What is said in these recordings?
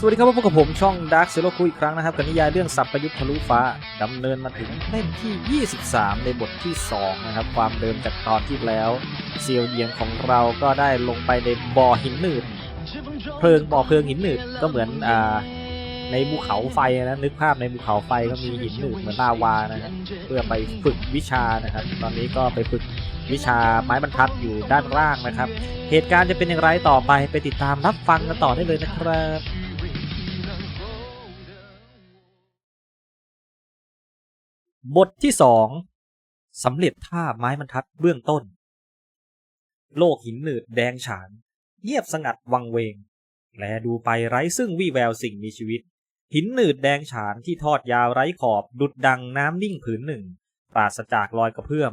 สวัสดีครับพบกับผมช่อง Dark Zero คุยอีกครั้งนะครับกับนิยายเรื่องสับประยุทธ์ทะลุฟ้าดำเนินมาถึงเล่มที่ 23 ในบทที่ 2 นะครับ ความเดิมจากตอนที่แล้วเซียวเยียงของเราก็ได้ลงไปในบ่อหินหนืดเพลิงบ่อเพลิงหินหนืดก็เหมือนอ่าในภูเขาไฟนะนึกภาพในภูเขาไฟก็มีหินหนืดเหมือนลาวานะครับเพื่อไปฝึกวิชานะครับ ตอนนี้ก็ไปฝึกวิชาไม้บรรทัดอยู่ด้านล่างนะครับ เหตุการณ์จะเป็นอย่างไรต่อไปไปติดตามรับฟังกันต่อได้เลยนะครับ บทที่สองสำเร็จท่าไม้บรรทัดเบื้องต้น โลกหินหนืดแดงฉาน เงียบสงัดวังเวง แลดูไปไร้ซึ่งวี่แววสิ่งมีชีวิต หินหนืดแดงฉานที่ทอดยาวไร้ขอบดุดดังน้ำนิ่งผืนหนึ่ง ปราศจากรอยกระเพื่อม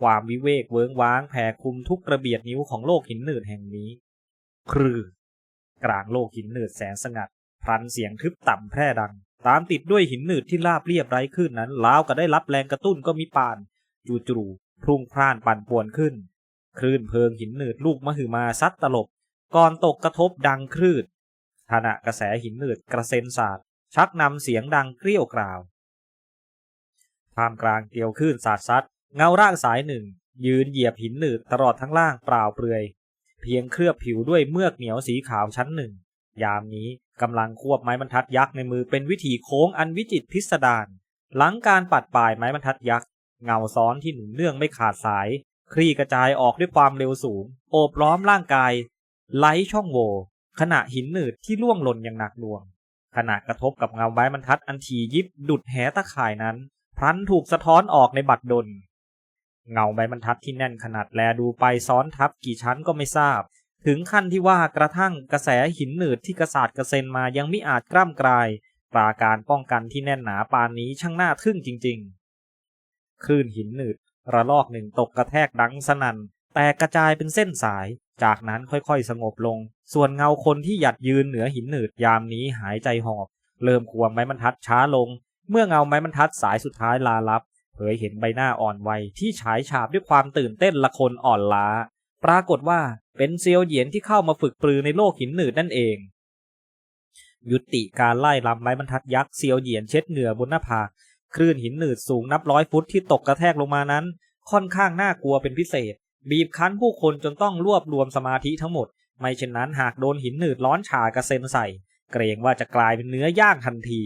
ความวิเวกเวิงว้างแผ่คลุมทุกกระเบียดนิ้วของโลกหินหนืดแห่งนี้ ครือกลางโลกหินหนืดแสนสงัดพลันเสียงทึบต่ำแพร่ดัง ตามติดด้วยหินหนืดที่ราบเรียบไร้ขึ้นนั้นล้าวก็ได้รับแรงกระตุ้นก็มีปานจูจูพุ่งพร่านปั่นป่วนขึ้น คลื่นเพลิงหินหนืดลูกมหึมาซัดตลบ ก่อนตกกระทบดังคลื่นขณะกระแสหินหนืดกระเซ็นสาดชักนำเสียงดังเกลี้ยวกราวท่ามกลางเกลียวคลื่นสาดซัด เงาร่างสายหนึ่ง ยืนเหยียบหินหนืดตลอดทั้งล่างเปล่าเปลือย เพียงเคลือบผิวด้วยเมือกเหนียวสีขาวชั้นหนึ่ง ยามนี้ กำลังควบไม้บรรทัดยักษ์ในมือเป็นวิธีโค้งอันวิจิตรพิสดารหลังการปัดปลายไม้บรรทัดยักษ์เงาซ้อนที่หนุนเนื่องไม่ขาดสาย คลี่กระจายออกด้วยความเร็วสูง โอบล้อมร่างกาย ไล้ช่องโหว่ขณะหินหนืดที่ล่วงหล่นอย่างหนักหน่วง ขณะกระทบกับเงาไม้บรรทัดอันทียิบดุดแหตะข่ายนั้น พลันถูกสะท้อนออกในบัดดล เงาไม้บรรทัดที่แน่นขนาดแลดูไปซ้อนทับกี่ชั้นก็ไม่ทราบ ถึงขั้นที่ว่ากระทั่งกระแสหินหนืดที่กระสาดกระเซ็นมายังไม่อาจกล้ำกลาย ปราการป้องกันที่แน่นหนาปานนี้ช่างน่าทึ่งจริง ๆ คลื่นหินหนืดระลอกหนึ่งตกกระแทกดังสนั่นแตกกระจายเป็นเส้นสาย จากนั้นค่อยๆ สงบลง ส่วนเงาคนที่หยัดยืนเหนือหินหนืดยามนี้หายใจหอบ เริ่มควงไม้บรรทัดช้าลง เมื่อเงาไม้บรรทัดสายสุดท้ายลาลับ เผยเห็นใบหน้าอ่อนวัยที่ฉายฉาบด้วยความตื่นเต้นละคนอ่อนล้า ปรากฏว่าเป็นเซียวเหยียนที่เข้ามาฝึกปรือในโลกหินหนืดนั่นเอง ยุติการไล่ลำไม้บรรทัดยักษ์เซียวเหยียนเช็ดเหงื่อบนหน้าผากคลื่นหินหนืดสูงนับร้อยฟุตที่ตกกระแทกลงมานั้น ค่อนข้างน่ากลัวเป็นพิเศษ บีบคั้นผู้คนจนต้องรวบรวมสมาธิทั้งหมด ไม่เช่นนั้นหากโดนหินหนืดร้อนฉากระเซ็นใส่ เกรงว่าจะกลายเป็นเนื้อย่างทันที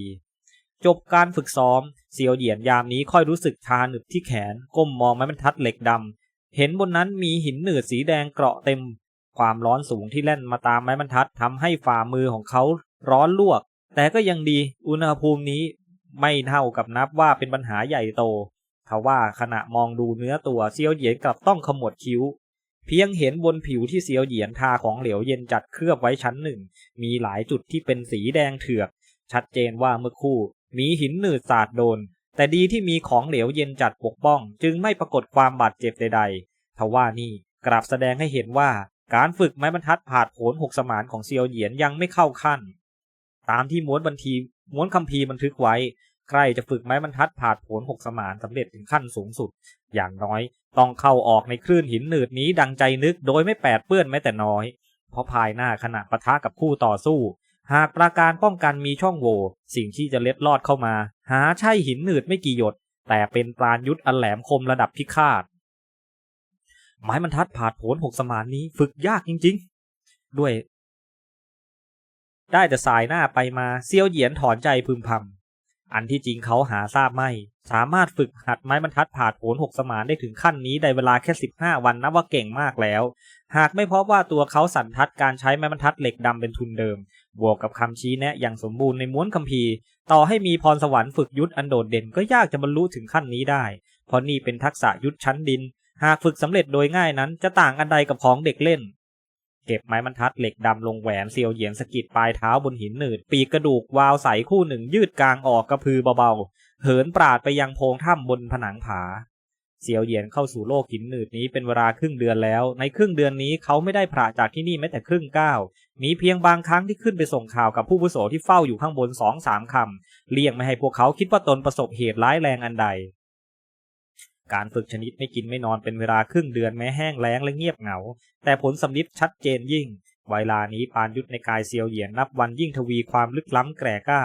จบการฝึกซ้อมเซียวเหยียนยามนี้ค่อยรู้สึกชาหนึบที่แขน ก้มมองไม้บรรทัดเหล็กดำ เห็นบนนั้นมีหินหนืดสีแดงเกราะเต็ม ความร้อนสูงที่แล่นมาตามไม้บรรทัดทำให้ฝ่ามือของเขาร้อนลวก แต่ก็ยังดีอุณหภูมินี้ไม่เท่ากับนับว่าเป็นปัญหาใหญ่โตทว่าขณะมองดูเนื้อตัวเซียวเหยียนกลับต้องขมวดคิ้ว เพียงเห็นบนผิวที่เซียวเหยียนทาของเหลวเย็นจัดเคลือบไว้ชั้นหนึ่ง มีหลายจุดที่เป็นสีแดงเถือก ชัดเจนว่าเมื่อคู่ มีหินหนืดสาดโดน แต่ดีที่มีของเหลวเย็นจัดปกป้อง จึงไม่ปรากฏความบาดเจ็บใดๆทว่านี่กลับแสดงให้เห็นว่าการฝึกไม้บรรทัดผาดโผนหกสมานของเซียวเหยียนยังไม่เข้าขั้น ตามที่ม้วนบันทีม้วนคัมภีร์บันทึกไว้ ใครจะฝึกไม้บรรทัดผาดโผนหกสมานสำเร็จถึงขั้นสูงสุด อย่างน้อยต้องเข้าออกในคลื่นหินหนืดนี้ดังใจนึกโดยไม่แปดเปื้อนแม้แต่น้อย เพราะภายหน้าขณะปะทะกับคู่ต่อสู้ หากปราการป้องกันมีช่องโหว่สิ่งที่จะเล็ดลอดเข้ามา หาใช่หินหนืดไม่กี่หยด แต่เป็นปราณยุทธอันแหลมคมระดับพิฆาตไม้บรรทัดผาดโผนหกสมานนี้ฝึกยากจริง ๆ ด้วย ได้แต่สายหน้าไปมาเซียวเหยียนถอนใจพึมพำอันที่จริงเขาหาทราบไม่ สามารถฝึกหัดไม้บรรทัดผาดโผนหกสมานได้ถึงขั้นนี้ในเวลาแค่สิบห้าวันนับว่าเก่งมากแล้ว หากไม่เพราะว่าตัวเขาสันทัดการใช้ไม้บรรทัดเหล็กดำเป็นทุนเดิม บวกกับคำชี้แนะอย่างสมบูรณ์ในม้วนคัมภีร์ ต่อให้มีพรสวรรค์ฝึกยุทธอันโดดเด่นก็ยากจะบรรลุถึงขั้นนี้ได้ เพราะนี่เป็นทักษะยุทธชั้นดิน หากฝึกสำเร็จโดยง่ายนั้นจะต่างอันใดกับของเด็กเล่น เก็บไม้บรรทัดเหล็กดำลงแหวนเซียวเหยียนสกิดปลายเท้าบนหินหนืด ปีกกระดูกวาวใสคู่หนึ่งยืดกลางออกกระพือเบาๆเหินปราดไปยังโพงถ้ำบนผนังผา เซียวเหยียนเข้าสู่โลกหินหนืดนี้เป็นเวลาครึ่งเดือนแล้ว ในครึ่งเดือนนี้เขาไม่ได้พระจากที่นี่แม้แต่ครึ่งก้าวมีเพียงบางครั้งที่ขึ้นไปส่งข่าวกับผู้ผู้โสที่เฝ้าอยู่ข้างบนสองสามคำเลี่ยงไม่ให้พวกเขาคิดว่าตนประสบเหตุร้ายแรงอันใด การฝึกชนิดไม่กินไม่นอนเป็นเวลาครึ่งเดือนแม้แห้งแล้งและเงียบเหงา แต่ผลสำลิดชัดเจนยิ่งเวลานี้ปานยุทธในกายเซียวเหยียนนับวันยิ่งทวีความลึกล้ำแกร่กล้า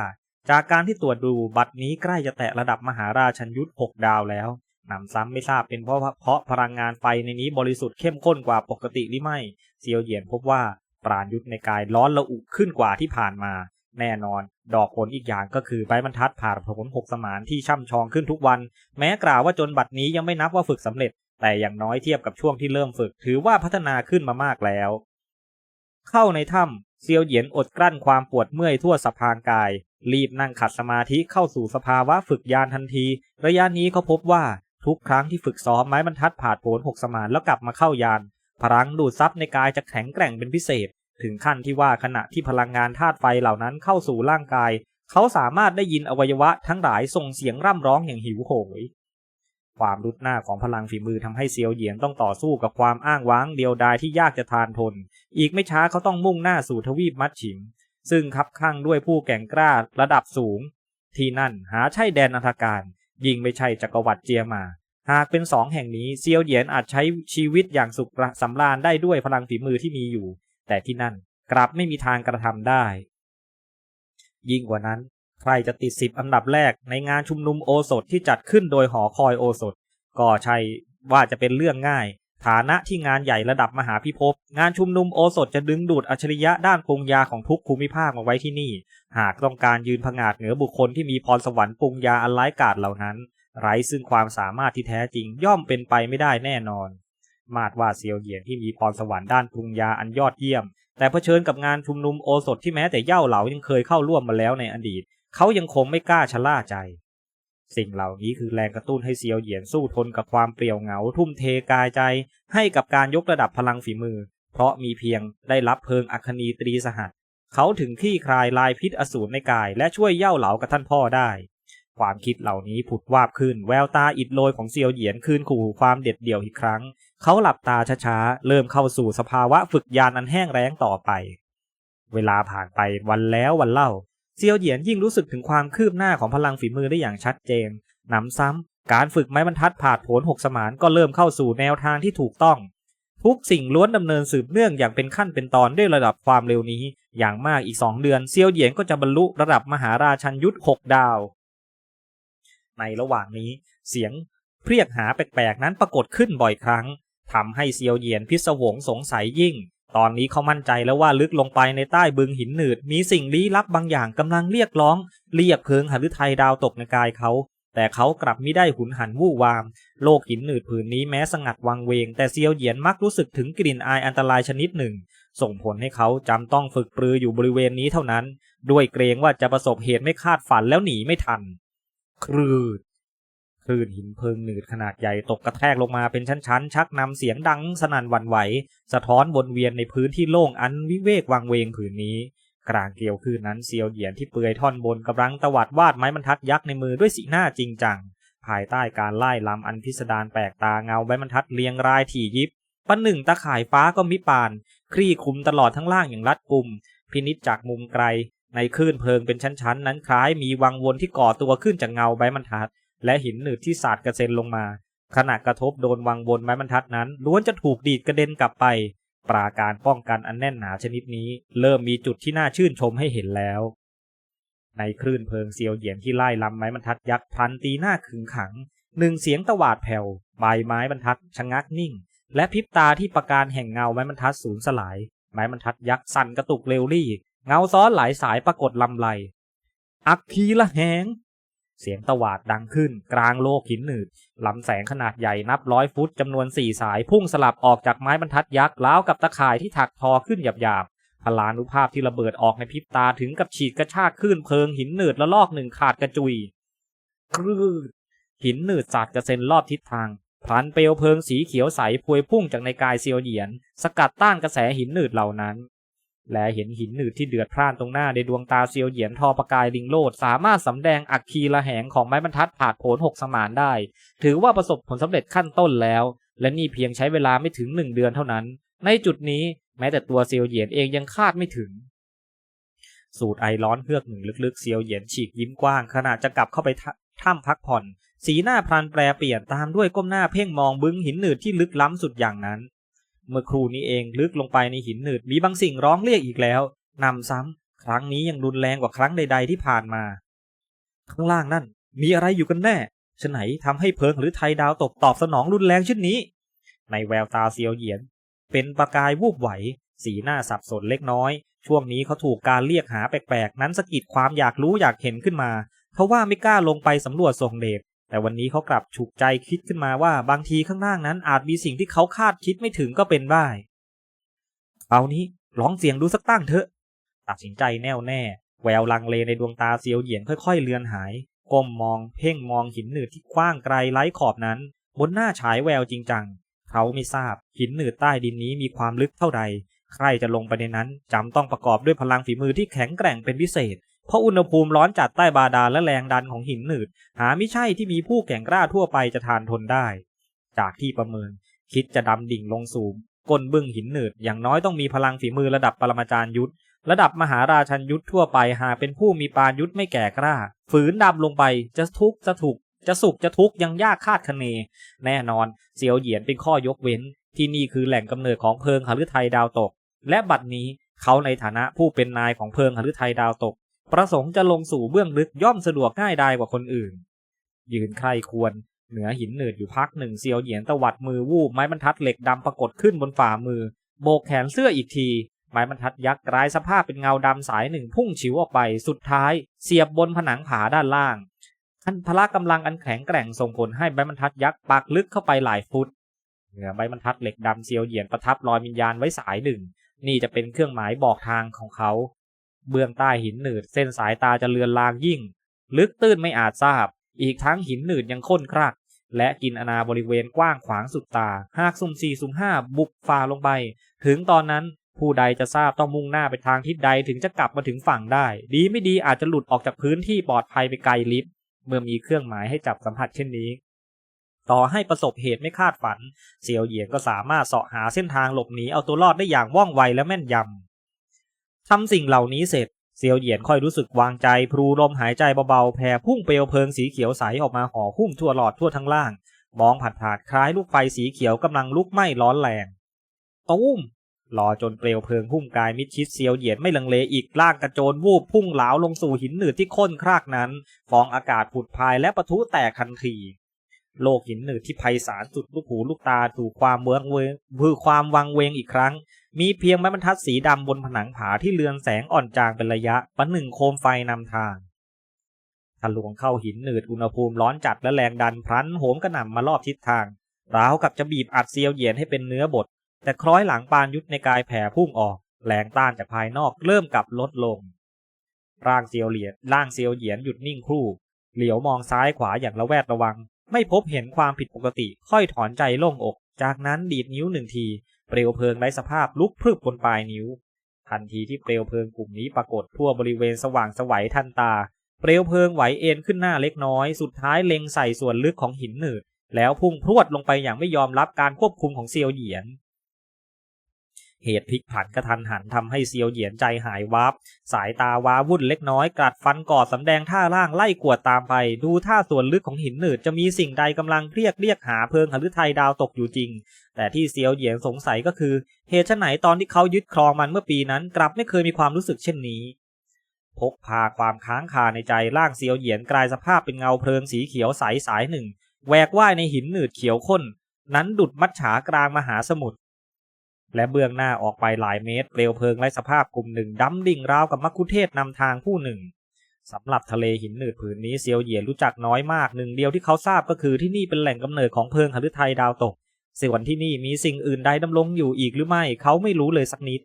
จากการที่ตรวจดูบัตรนี้ใกล้จะแตะระดับมหาราชันยุทธหกดาวแล้ว หนำซ้ำไม่ทราบเป็นเพราะเพราะพลังงานไฟในนี้บริสุทธิ์เข้มข้นกว่าปกติหรือไม่เซียวเหยียนพบว่าปราณยุทธในกายร้อนระอุขึ้นกว่าที่ผ่านมา แน่นอน ดอกผลอีกอย่างก็คือใบบรรทัดผ่านผลหกสมานที่ช่ำชองขึ้นทุกวัน แม้กล่าวว่าจนบัดนี้ยังไม่นับว่าฝึกสำเร็จ แต่อย่างน้อยเทียบกับช่วงที่เริ่มฝึก ถือว่าพัฒนาขึ้นมามากแล้ว เข้าในถ้ำเซียวเหยียนอดกลั้นความปวดเมื่อยทั่วสะพานกาย รีบนั่งขัดสมาธิเข้าสู่สภาวะฝึกยานทันที ระยะนี้เขาพบว่า ทุกครั้งที่ฝึกซ้อมไม้บรรทัดผ่านโผลหกสมานแล้วกลับมาเข้ายาน พลังดูดซับในกายจะแข็งแกร่งเป็นพิเศษ ถึงขั้นที่ว่าขณะที่พลังงานธาตุไฟเหล่านั้นเข้าสู่ร่างกาย เขาสามารถได้ยินอวัยวะทั้งหลายส่งเสียงร่ำร้องอย่างหิวโหย ความรุดหน้าของพลังฝีมือทำให้เซียวเหยียนต้องต่อสู้กับความอ้างว้างเดียวดายที่ยากจะทานทน อีกไม่ช้าเขาต้องมุ่งหน้าสู่ทวีปมัดฉิม ซึ่งคับข้างด้วยผู้แก่งกล้าระดับสูง ที่นั่นหาใช่แดนอันธการ ยิ่งไม่ใช่จักรวรรดิเจียมา หากเป็นสองแห่งนี้เซียวเหยียนอาจใช้ชีวิตอย่างสุขสำราญได้ด้วยพลังฝีมือที่มีอยู่ แต่ที่นั่นกลับไม่มีทางกระทำได้ ยิ่งกว่านั้น ใครจะติดสิบอันดับแรกในงานชุมนุมโอสถที่จัดขึ้นโดยหอคอยโอสถ ก็ใช่ว่าจะเป็นเรื่องง่าย ฐานะที่งานใหญ่ระดับมหาพิภพ งานชุมนุมโอสถจะดึงดูดอัจฉริยะด้านปรุงยาของทุกภูมิภาคมาไว้ที่นี่ หากต้องการยืนผงาดเหนือบุคคลที่มีพรสวรรค์ปรุงยาอันร้ายกาจเหล่านั้น ไร้ซึ่งความสามารถที่แท้จริงย่อมเป็นไปไม่ได้แน่นอน มาดว่าเซียวเหยียนที่มีพรสวรรค์ด้านปรุงยาอันยอดเยี่ยม แต่เผชิญกับงานชุมนุมโอสถที่แม้แต่เย่าเหลายังเคยเข้าร่วมมาแล้วในอดีต เขายังคงไม่กล้าชะล่าใจ สิ่งเหล่านี้คือแรงกระตุ้นให้เซียวเหยียนสู้ทนกับความเปรี่ยวเหงา ทุ่มเทกายใจ ให้กับการยกระดับพลังฝีมือ เพราะมีเพียงได้รับเพิงอัคนีตรีสหัส เขาถึงคลี่คลายลายพิษอสูรในกาย และช่วยเย่าเหลากับท่านพ่อได้ ความคิดเหล่านี้ผุดวาบขึ้น แววตาอิดโรยของเซียวเหยียนคืนขู่ความเด็ดเดี่ยวอีกครั้ง เขาหลับตาช้าๆเริ่มเข้าสู่สภาวะฝึกยานอันแห้งแล้งต่อไป เวลาผ่านไปวันแล้ววันเล่า เซียวเหยียนยิ่งรู้สึกถึงความคืบหน้าของพลังฝีมือได้อย่างชัดเจนหนำซ้ำการฝึกไม้บรรทัดผ่าดโผนหกสมานก็เริ่มเข้าสู่แนวทางที่ถูกต้อง ทุกสิ่งล้วนดำเนินสืบเนื่องอย่างเป็นขั้นเป็นตอนด้วยระดับความเร็วนี้ อย่างมากอีกสองเดือนเซียวเหยียนก็จะบรรลุระดับมหาราชันยุทธหกดาว ในระหว่างนี้ เสียงเรียกหาแปลกๆนั้นปรากฏขึ้นบ่อยครั้งทำให้เซียวเหยียนพิศวงสงสัยยิ่ง ตอนนี้เขามั่นใจแล้วว่าลึกลงไปในใต้บึงหินหนืด มีสิ่งลี้ลับบางอย่างกำลังเรียกร้อง เรียกเพิงหฤทัยดาวตกในกายเขา แต่เขากลับไม่ได้หุนหันวู่วาม โลกหินหนืดผืนนี้แม้สงัดวังเวง แต่เซียวเหยียนมักรู้สึกถึงกลิ่นอายอันตรายชนิดหนึ่ง ส่งผลให้เขาจำต้องฝึกปรืออยู่บริเวณนี้เท่านั้น ด้วยเกรงว่าจะประสบเหตุไม่คาดฝันแล้วหนีไม่ทัน ครืด คลื่นหินเพลิงหนืดขนาดใหญ่ตกกระแทกลงมาเป็นชั้นๆ ชักนำเสียงดังสนั่นวันไหว สะท้อนวนเวียนในพื้นที่โล่งอันวิเวกวังเวงผืนนี้ กลางเกลียวคลื่นนั้นเซียวเหยียนที่เปลือยท่อนบนกำลังตวัดวาดไม้บรรทัดยักษ์ในมือด้วยสีหน้าจริงจัง ภายใต้การไล่ลำอันพิสดารแปลกตาเงาไม้บรรทัดเรียงรายถี่ยิบปันหนึ่งตะข่ายฟ้าก็มิปาน คลี่คุมตลอดทั้งล่างอย่างรัดกุม พินิจจากมุมไกล ในคลื่นเพลิงเป็นชั้นๆ นั้นคล้ายมีวังวนที่ก่อตัวขึ้นจากเงาใบบรรทัด และหินหนืดที่สาดกระเซ็นลงมา ขณะกระทบโดนวังวนไม้บรรทัดนั้นล้วนจะถูกดีดกระเด็นกลับไป ปราการป้องกันอันแน่นหนาชนิดนี้ เริ่มมีจุดที่น่าชื่นชมให้เห็นแล้ว ในคลื่นเพลิงเซียวเหยียนที่ไล่ลำไม้บรรทัดยักษ์พันตีหน้าขึงขังหนึ่งเสียงตวาดแผ่วใบไม้บรรทัดชะงักนิ่ง และพริบตาที่ประการแห่งเงาไม้บรรทัดสูญสลาย ไม้บรรทัดยักษ์สั่นกระตุกเร็วรี่ เงาซ้อนหลายสายปรากฏลำไร อักคีละแหง เสียงตวาดดังขึ้น กลางโลกหินหนืดลำแสงขนาดใหญ่นับร้อยฟุตจำนวนสี่สายพุ่งสลับออกจากไม้บรรทัดยักษ์ล้าวกับตะข่ายที่ถักทอขึ้นหยาบๆพลานุภาพที่ระเบิดออกในพริบตาถึงกับฉีดกระชากคลื่นเพลิงหินหนืดละลอกหนึ่งขาดกระจุยคลืดหินหนืดสาดกระเซ็นรอบทิศทางพลันเปลวเพลิงสีเขียวใสพวยพุ่งจากในกายเซียวเหยียน สกัดต้านกระแสหินหนืดเหล่านั้น และเห็นหินหนืดที่เดือดพร่านตรงหน้าในดวงตาเซียวเหยียนทอประกายลิงโลด สามารถสำแดงอักคีละแหงของไม้บรรทัดผาดโผนหกสมานได้ ถือว่าประสบผลสำเร็จขั้นต้นแล้ว และนี่เพียงใช้เวลาไม่ถึงหนึ่งเดือนเท่านั้น ในจุดนี้แม้แต่ตัวเซียวเหยียนเองยังคาดไม่ถึง สูดไอร้อนเฮือกหนึ่งลึกๆเซียวเหยียนฉีกยิ้มกว้างขณะจะกลับเข้าไปถ้ำพักผ่อน สีหน้าพลันแปรเปลี่ยนตามด้วยก้มหน้าเพ่งมองบึ้งหินหนืดที่ลึกล้ำสุดอย่างนั้น เมื่อครูนี้เองลึกลงไปในหินหนืดมีบางสิ่งร้องเรียกอีกแล้วนำซ้ำครั้งนี้ยังรุนแรงกว่าครั้งใด ๆ ที่ผ่านมา ข้างล่างนั่น มีอะไรอยู่กันแน่ฉไหนทำให้เพิงหรือไทยดาวตกตอบสนองรุนแรงเช่นนี้ ในแววตาเซียวเหยียน เป็นประกายวูบไหว สีหน้าสับสนเล็กน้อย ช่วงนี้เขาถูกการเรียกหาแปลกๆ นั้นสะกิดความอยากรู้อยากเห็นขึ้นมา เขาว่าไม่กล้าลงไปสำรวจทรงเดช แต่วันนี้เขากลับฉุกใจคิดขึ้นมาว่าบางทีข้างล่างนั้นอาจมีสิ่งที่เขาคาดคิดไม่ถึงก็เป็นได้ เอานี้ลองเสียงดูสักตั้งเถอะ ตัดสินใจแน่วแน่ แววลังเลในดวงตาเซียวเหยียนค่อยๆเลือนหาย ก้มมองเพ่งมองหินหนืดที่กว้างไกลไร้ขอบนั้น บนหน้าฉายแววจริงจัง เขาไม่ทราบหินหนืดใต้ดินนี้มีความลึกเท่าใด ใครจะลงไปในนั้นจำต้องประกอบด้วยพลังฝีมือที่แข็งแกร่งเป็นพิเศษ เพราะอุณหภูมิร้อนจัดใต้บาดาลและแรงดันของหินหนืด หาไม่ใช่ที่มีผู้แข่งกล้าทั่วไปจะทานทนได้ จากที่ประเมิน คิดจะดำดิ่งลงสู่ก้นบึ้งหินหนืด อย่างน้อยต้องมีพลังฝีมือระดับปรมาจารย์ยุทธระดับมหาราชันยุทธทั่วไปหากเป็นผู้มีปานยุทธไม่แก่กล้า ฝืนดำลงไปจะทุกข์จะถูกจะสุขจะทุกข์ยังยากคาดคะเน แน่นอนเซียวเหยียนเป็นข้อยกเว้น ที่นี่คือแหล่งกำเนิดของเพิงหฤทัยดาวตก และบัดนี้เขาในฐานะผู้เป็นนายของเพิงหฤทัยดาวตก ประสงค์จะลงสู่เบื้องลึกย่อมสะดวกง่ายดายกว่าคนอื่น ยืนใครควร เหนือหินหนืดอยู่พักหนึ่งเซียวเหยียนตวัดมือวูบไม้บรรทัดเหล็กดำปรากฏขึ้นบนฝ่ามือ โบกแขนเสื้ออีกที ไม้บรรทัดยักษ์กลายสภาพเป็นเงาดำสายหนึ่งพุ่งฉิวออกไปสุดท้าย เสียบบนผนังผาด้านล่างทันพละกำลังอันแข็งแกร่งส่งผลให้ใบบรรทัดยักษ์ปักลึกเข้าไปหลายฟุต เหนือใบบรรทัดเหล็กดำเซียวเหยียนประทับรอยวิญญาณไว้สายหนึ่ง นี่จะเป็นเครื่องหมายบอกทางของเขา เบื้องใต้หินหนืดเส้นสายตาจะเลือนลางยิ่ง ลึกตื้นไม่อาจทราบ อีกทั้งหินหนืดยังข้นครัก และกินอนาบริเวณกว้างขวางสุดตา หากสุ่มสี่สุ่มห้าบุกฝ่าลงไป ถึงตอนนั้นผู้ใดจะทราบต้องมุ่งหน้าไปทางทิศใดถึงจะกลับมาถึงฝั่งได้ ดีไม่ดีอาจจะหลุดออกจากพื้นที่ปลอดภัยไปไกลลิฟเมื่อมีเครื่องหมายให้จับสัมผัสเช่นนี้ ต่อให้ประสบเหตุไม่คาดฝัน เซียวเหยียนก็สามารถเสาะหาเส้นทางหลบหนีเอาตัวรอดได้อย่างว่องไวและแม่นยำ ทำสิ่งเหล่านี้เสร็จเซียวเหยียนค่อยรู้สึกวางใจ พลูลมหายใจเบาๆแผ่พุ่งเปลวเพลิงสีเขียวใสออกมาห่อหุ้มทั่วหลอดทั่วทั้งล่าง มองผัดผาดคล้ายลูกไฟสีเขียวกำลังลุกไหม้ร้อนแรงตุ้มรอจนเปลวเพลิงหุ้มกายมิดชิดเซียวเหยียนไม่ลังเลอีกล่างกระโจนวูบพุ่งเหลาลงสู่หินหนืดที่ข้นครากนั้น ฟองอากาศผุดพายและปะทุแตกทันที โลกหินหนืดที่ไพศาลสุดลูกหูลูกตาถูกความเมืองเวงคือความวังเวงอีกครั้ง มีเพียงไม้บรรทัดสีดำบนผนังผาที่เลือนแสงอ่อนจางเป็นระยะประหนึ่งโคมไฟนำทางทะลวงเข้าหินหนืดอุณหภูมิร้อนจัดและแรงดันพลันโหมกระหน่ำมารอบทิศทางราวกับจะบีบอัดเซียวเหยียนให้เป็นเนื้อบดแต่คล้อยหลังปานยุทธในกายแผ่พุ่งออกแรงต้านจากภายนอกเริ่มกลับลดลง ร่างเซียวเหลียนร่างเซียวเหยียนหยุดนิ่งครู่ เหลียวมองซ้ายขวาอย่างระแวดระวัง ไม่พบเห็นความผิดปกติค่อยถอนใจโล่งอก จากนั้นดีดนิ้วหนึ่งที เปลวเพลิงไร้สภาพลุกพรึบบนปลายนิ้ว ทันทีที่เปลวเพลิงกลุ่มนี้ปรากฏทั่วบริเวณสว่างสวัยทันตา เปลวเพลิงไหวเอ็นขึ้นหน้าเล็กน้อย สุดท้ายเล็งใส่ส่วนลึกของหินหนืด แล้วพุ่งพรวดลงไปอย่างไม่ยอมรับการควบคุมของเซียวเหยียน เหตุพลิกผันกระทันหันทำให้เซียวเหยียนใจหายวับ สายตาว้าวุ่นเล็กน้อยกัดฟันกอดสำแดงท่าร่างไล่กวดตามไป ดูท่าส่วนลึกของหินหนืดจะมีสิ่งใดกำลังเรียกเรียกหาเพิงหฤทัยดาวตกอยู่จริง แต่ที่เซียวเหยียนสงสัยก็คือเหตุไฉนตอนที่เขายึดครองมันเมื่อปีนั้น กลับไม่เคยมีความรู้สึกเช่นนี้พกพาความค้างคาในใจร่างเซียวเหยียนกลายสภาพเป็นเงาเพลิงสีเขียวใสสายหนึ่งแหวกว่ายในหินหนืดเขียวข้น นั้นดุดมัดฉากลางมหาสมุทร และเบื้องหน้าออกไปหลายเมตรเปลวเพลิงไร้สภาพกลุ่มหนึ่งดำดิ่งราวกับมักคุเทศนำทางผู้หนึ่งสำหรับทะเลหินหนืดผืนนี้เซียวเหยียรู้จักน้อยมากหนึ่งเดียวที่เขาทราบก็คือที่นี่เป็นแหล่งกำเนิดของเพลิงหฤทัยดาวตกส่วนที่นี่มีสิ่งอื่นใดดำรงอยู่อีกหรือไม่เขาไม่รู้เลยสักนิด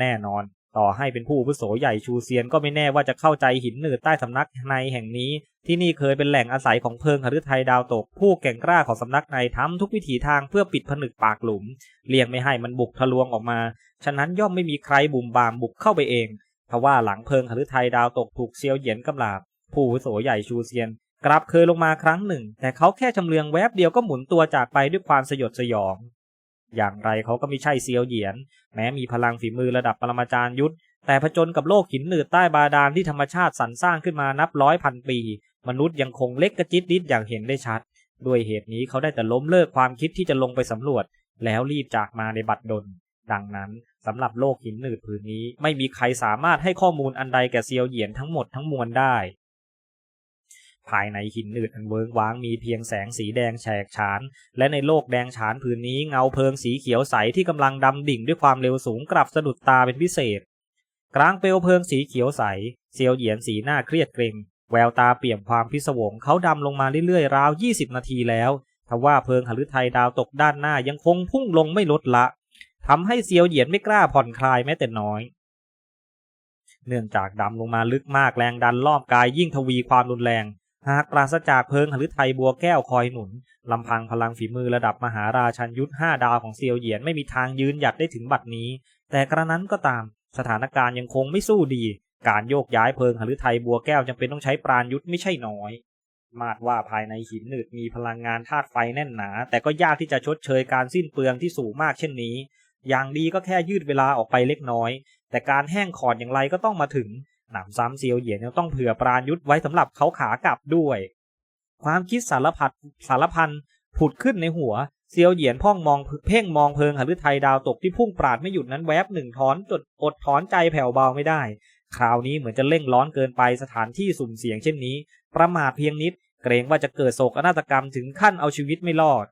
แน่นอน ต่อให้เป็นผู้อาวุโสใหญ่ชูเซียนก็ไม่แน่ว่าจะเข้าใจหินหนืดใต้สำนักในแห่งนี้ ที่นี่เคยเป็นแหล่งอาศัยของเพิงหฤทัยดาวตก ผู้แก่งกล้าของสำนักในทำทุกวิถีทางเพื่อปิดผนึกปากหลุมเลี่ยงไม่ให้มันบุกทะลวงออกมา ฉะนั้นย่อมไม่มีใครบุ่มบามบุกเข้าไปเองทว่าหลังเพิงหฤทัยดาวตกถูกเซียวเหยียนกำลาบผู้อาวุโสใหญ่ชูเซียน กลับเคยลงมาครั้งหนึ่ง แต่เขาแค่ชำเลืองแวบเดียวก็หมุนตัวจากไปด้วยความสยดสยอง อย่างไรเขาก็ไม่ใช่เซียวเหยียน แม้มีพลังฝีมือระดับปรมาจารย์ยุทธ แต่ผจญกับโลกหินหนืดใต้บาดาลที่ธรรมชาติสรรสร้างขึ้นมานับร้อยพันปี มนุษย์ยังคงเล็กกระจิตนิดอย่างเห็นได้ชัด ด้วยเหตุนี้เขาได้แต่ล้มเลิกความคิดที่จะลงไปสำรวจ แล้วรีบจากมาในบัดดล ดังนั้นสำหรับโลกหินหนืดผืนนี้ ไม่มีใครสามารถให้ข้อมูลอันใดแก่เซียวเหยียนทั้งหมดทั้งมวลได้ ภายในหินหนืดอันเวิงว้างมีเพียงแสงสีแดงแฉกฉาน และในโลกแดงฉานผืนนี้เงาเพลิงสีเขียวใสที่กำลังดำดิ่งด้วยความเร็วสูงกลับสะดุดตาเป็นพิเศษ กลางเปลวเพลิงสีเขียวใสเซียวเหยียนสีหน้าเครียดเกรงแววตาเปี่ยมความพิศวงเขาดำลงมาเรื่อยๆราว 20 นาทีแล้วทว่าเพลิงหฤทัยดาวตกด้านหน้ายังคงพุ่งลงไม่ลดละทำให้เซียวเหยียนไม่กล้าผ่อนคลายแม้แต่น้อยเนื่องจากดำลงมาลึกมากแรงดันรอบกายยิ่งทวีความรุนแรง หากปราศจากเพลิงหฤทัยบัวแก้วคอยหนุนลำพังพลังฝีมือระดับมหาราชันยุทธห้าดาวของเซียวเหยียนไม่มีทางยืนหยัดได้ถึงบัดนี้ แต่กระนั้นก็ตามสถานการณ์ยังคงไม่สู้ดี การโยกย้ายเพลิงหฤทัยบัวแก้วจำเป็นต้องใช้ปราณยุทธไม่ใช่น้อย มาดว่าภายในหินหนืดมีพลังงานธาตุไฟแน่นหนา แต่ก็ยากที่จะชดเชยการสิ้นเปลืองที่สูงมากเช่นนี้ อย่างดีก็แค่ยืดเวลาออกไปเล็กน้อย แต่การแห้งขอดอย่างไรก็ต้องมาถึง หนำซ้ำเซียวเหยียนยังต้องเผื่อปราณยุทธไว้สำหรับเขาขากลับด้วย ความคิดสารพัดสารพันผุดขึ้นในหัวเซียวเหยียนพ่องมองเพ่งมองเพลิงหฤทัยดาวตกที่พุ่งปราดไม่หยุดนั้นแวบหนึ่งถอนจดอดถอนใจแผ่วเบาไม่ได้ คราวนี้เหมือนจะเร่งร้อนเกินไปสถานที่สุ่มเสี่ยงเช่นนี้ ประมาทเพียงนิด เกรงว่าจะเกิดโศกนาฏกรรมถึงขั้นเอาชีวิตไม่รอด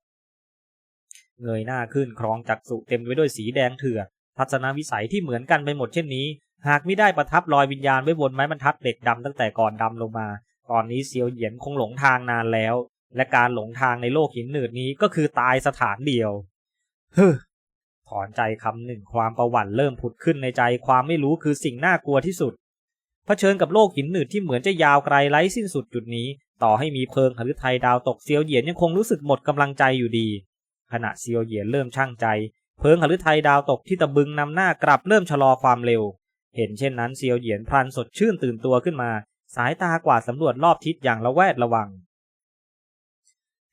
เงยหน้าขึ้นครองจักษุเต็มไปด้วยสีแดงเถื่อทัศนวิสัยที่เหมือนกันไปหมดเช่นนี้ หากไม่ได้ประทับรอยวิญญาณไว้บนไม้บรรทัดเหล็กดำตั้งแต่ก่อนดำลงมา ตอนนี้เซียวเหยียนคงหลงทางนานแล้ว และการหลงทางในโลกหินหนืดนี้ก็คือตายสถานเดียวฮึถอนใจคำหนึ่งความประวั่นเริ่มผุดขึ้นในใจความไม่รู้คือสิ่งน่ากลัวที่สุดเผชิญกับโลกหินหนืดที่เหมือนจะยาวไกลไร้สิ้นสุดจุดนี้ ต่อให้มีเพลิงหฤทัยดาวตกเซียวเหยียนยังคงรู้สึกหมดกำลังใจอยู่ดี ขณะเซียวเหยียนเริ่มช่างใจ เพลิงหฤทัยดาวตกที่ตะบึงนำหน้ากลับเริ่มชะลอความเร็ว เห็นเช่นนั้นเซียวเหยียนพลันสดชื่นตื่นตัวขึ้นมา สายตากวาดสำรวจรอบทิศอย่างระแวดระวัง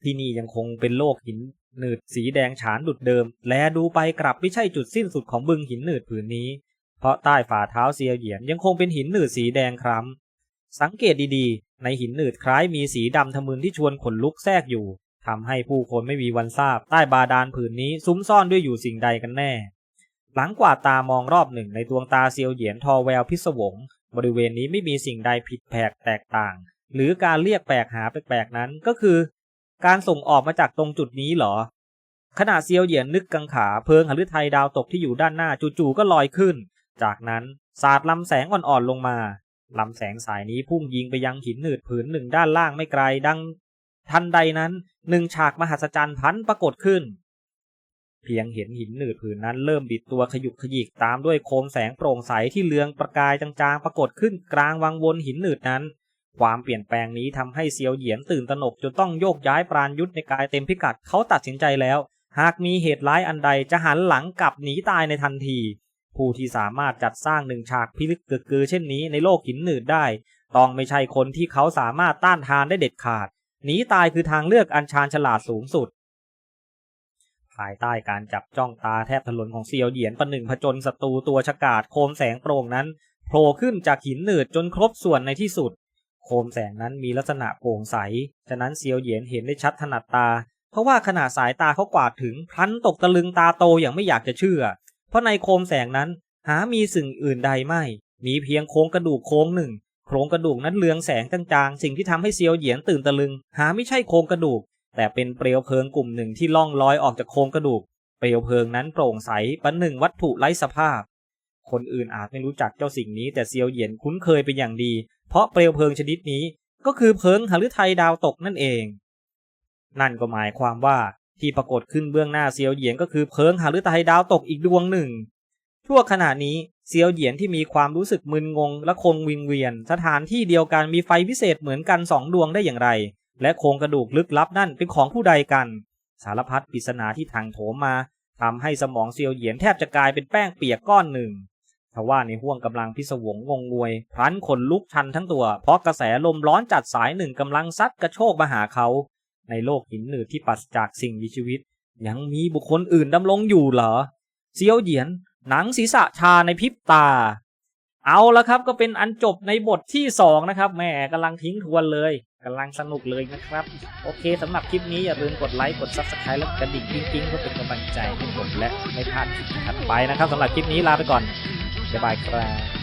ที่นี่ยังคงเป็นโลกหินหนืดสีแดงฉานดุดเดิม และดูไปกลับไม่ใช่จุดสิ้นสุดของบึงหินหนืดผืนนี้ เพราะใต้ฝ่าเท้าเซียวเหยียนยังคงเป็นหินหนืดสีแดงคล้ำสังเกตดีๆ ในหินหนืดคล้ายมีสีดำทะมึนที่ชวนขนลุกแทรกอยู่ทำให้ผู้คนไม่มีวันทราบ ใต้บาดาลผืนนี้ซุ้มซ่อนด้วยอยู่สิ่งใดกันแน่ หลังกว่าตามองรอบหนึ่งในดวงตาเซียวเหยียนทอแววพิศวง บริเวณนี้ไม่มีสิ่งใดผิดแผกแตกต่าง หรือการเรียกแปลกหาแปลกๆนั้นก็คือ การส่งออกมาจากตรงจุดนี้เหรอ ขณะเซียวเหยียนนึกกังขาเพิงหฤทัยดาวตกที่อยู่ด้านหน้าจู่ๆก็ลอยขึ้น จากนั้นสาดลำแสงอ่อนๆลงมาลำแสงสายนี้พุ่งยิงไปยังหินหนืดผืนหนึ่งด้านล่างไม่ไกลดัง ทันใดนั้นหนึ่งฉากมหัศจรรย์พันปรากฏขึ้น เพียงเห็นหินหนืดผืนนั้นเริ่มบิดตัวขยุกขยิกตามด้วยโคมแสงโปร่งใสที่เลืองประกายจางๆ ปรากฏขึ้นกลางวังวนหินหนืดนั้น ความเปลี่ยนแปลงนี้ทำให้เซียวเหยียนตื่นตระหนกจนต้องโยกย้ายปราณยุทธในกายเต็มพิกัดเขาตัดสินใจแล้ว หากมีเหตุร้ายอันใดจะหันหลังกลับหนีตายในทันที ผู้ที่สามารถจัดสร้างหนึ่งฉากพิลึกกึกกือเช่นนี้ในโลกหินหนืดได้ ต้องไม่ใช่คนที่เขาสามารถต้านทานได้เด็ดขาดหนีตายคือทางเลือกอันชาญฉลาดสูงสุด ภายใต้การจับจ้องตาแทบถลนของเซียวเหยียนประหนึ่งผจญศัตรูตัวฉกาดโคมแสงโปร่งนั้นโผล่ขึ้นจากหินหนืดจนครบส่วนในที่สุด โคมแสงนั้นมีลักษณะโปร่งใส ฉะนั้นเซียวเหยียนเห็นได้ชัดถนัดตา เพราะว่าขณะสายตาเขากวาดถึงพลันตกตะลึงตาโตอย่างไม่อยากจะเชื่อ เพราะในโคมแสงนั้นหามีสิ่งอื่นใดไม่ มีเพียงโครงกระดูกโครงหนึ่ง โครงกระดูกนั้นเลืองแสงจางๆ สิ่งที่ทำให้เซียวเหยียนตื่นตะลึง หาไม่ใช่โครงกระดูก แต่เป็นเปลวเพลิงกลุ่มหนึ่งที่ล่องลอยออกจากโครงกระดูก เปลวเพลิงนั้นโปร่งใสประหนึ่งวัตถุไร้สภาพ คนอื่นอาจไม่รู้จักเจ้าสิ่งนี้ แต่เซียวเหยียนคุ้นเคยเป็นอย่างดี เพราะเปลวเพลิงชนิดนี้ก็คือเพลิงหฤทัยดาวตกนั่นเอง นั่นก็หมายความว่าที่ปรากฏขึ้นเบื้องหน้าเซียวเหยียนก็คือเพลิงหฤทัยดาวตกอีกดวงหนึ่งชั่วขณะนี้เซียวเหยียนที่มีความรู้สึกมึนงงและคงวิงเวียน สถานที่เดียวกันมีไฟพิเศษเหมือนกันสองดวงได้อย่างไร และโครงกระดูกลึกลับนั่นเป็นของผู้ใดกัน สารพัดปริศนาที่ทางโถมมาทำให้สมองเซียวเหยียนแทบจะกลายเป็นแป้งเปียกก้อนหนึ่งทว่าในห่วงกำลังพิศวงงงงวย พลันขนลุกชันทั้งตัว เพราะกระแสลมร้อนจัดสายหนึ่งกำลังซัดกระโชกมาหาเขา ในโลกหินหนืดที่ปราศจากสิ่งมีชีวิต ยังมีบุคคลอื่นดำรงอยู่เหรอ เซียวเหยียน หนังศีรษะชาในพริบตา เอาละครับก็เป็นอันจบในบทที่สองนะครับแหม่กำลังทิ้งทวนเลยกำลังสนุกเลยนะครับ โอเคสำหรับคลิปนี้อย่าลืมกดไลค์กด Subscribe และกระดิ่งกิ้งๆเพื่อเป็นกำลังใจให้ผมและไม่พลาดคลิปถัดไปนะครับสำหรับคลิปนี้ลาไปก่อนบ๊ายบายครับ